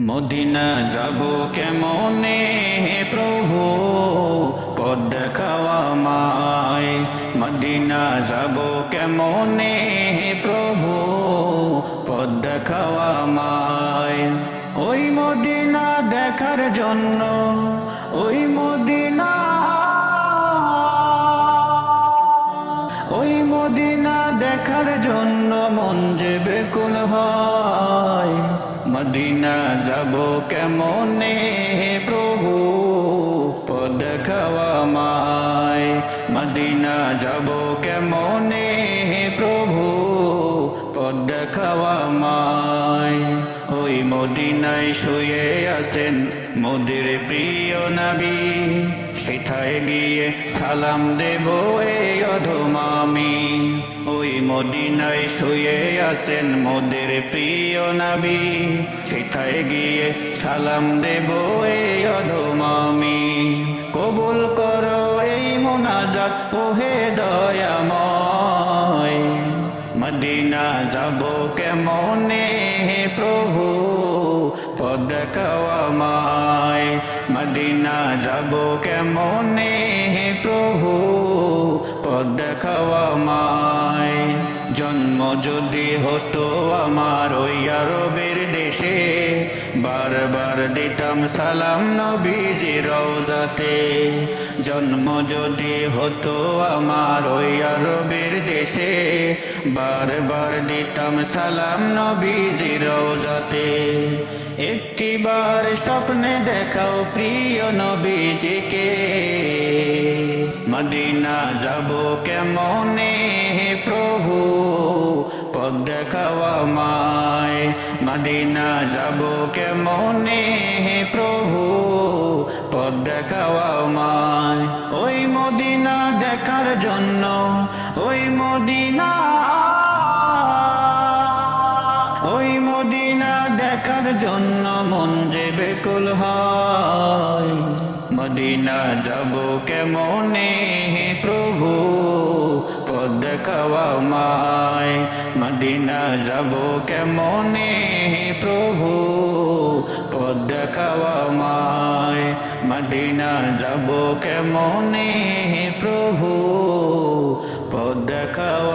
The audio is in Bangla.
মদিনা যাব কেমনে প্রভু? পদ দেখাওয়া মায় মদিনা যাব কেমনে প্রভু? পদ দেখাওয়া মায় ওই মদিনা দেখার জন্য, ওই মদিনা ওই মদিনা দেখার জন্য মন যে বেকুল হয়। মদিনা যাব কেমনে প্রভু? পদ খাওয়া মায়। মদিনা যাব কেমনে প্রভু? পদ খাওয়া মায়। ওই মদিনায় শুয়ে আছেন মোদের প্রিয় নবী। সেথায় গিয়ে সালাম দেব এই অধমামি ওই মদিনায় শুয়ে আছেন মোদের প্রিয় নবী। সেথায় গিয়ে সালাম দেব এই অধমামি কবুল করো এই মোনাজাত, ওহে দয়াময়। মদিনা যাব কেমনে প্রভু? পদ খাওয়ামায় মদিনা যাব কেমনে প্রভু? পদ খাওয়ামায় জন্ম যদি হতো আমার ওই আরবের দেশে, বারবার দিতাম সালাম নবীজি রওজাতে। জন্ম যদি হতো আমার ওই আরবের দেশে, বারবার দিতাম সালাম নবীজি রওজাতে। একটিবার স্বপ্নে দেখাও প্রিয় নবীজিকে, মদিনা যাব কেমনে? দেখাওয়া মায় মদিনা যাব কেমনে প্রভু? পদ দেখাওয়া মায় ওই মদিনা দেখার জন্য, ওই মদিনা। ওই মদিনা দেখার জন্য মন যে বেকুল হয়। মদিনা যাব কেমনে প্রভু? পদ দেখাওয়া মায় মদিনা যাব কেমনে প্রভু? পদ দেখাওয়া মায় মদিনা যাব কেমনে প্রভু? পদ দেখাওয়া মায়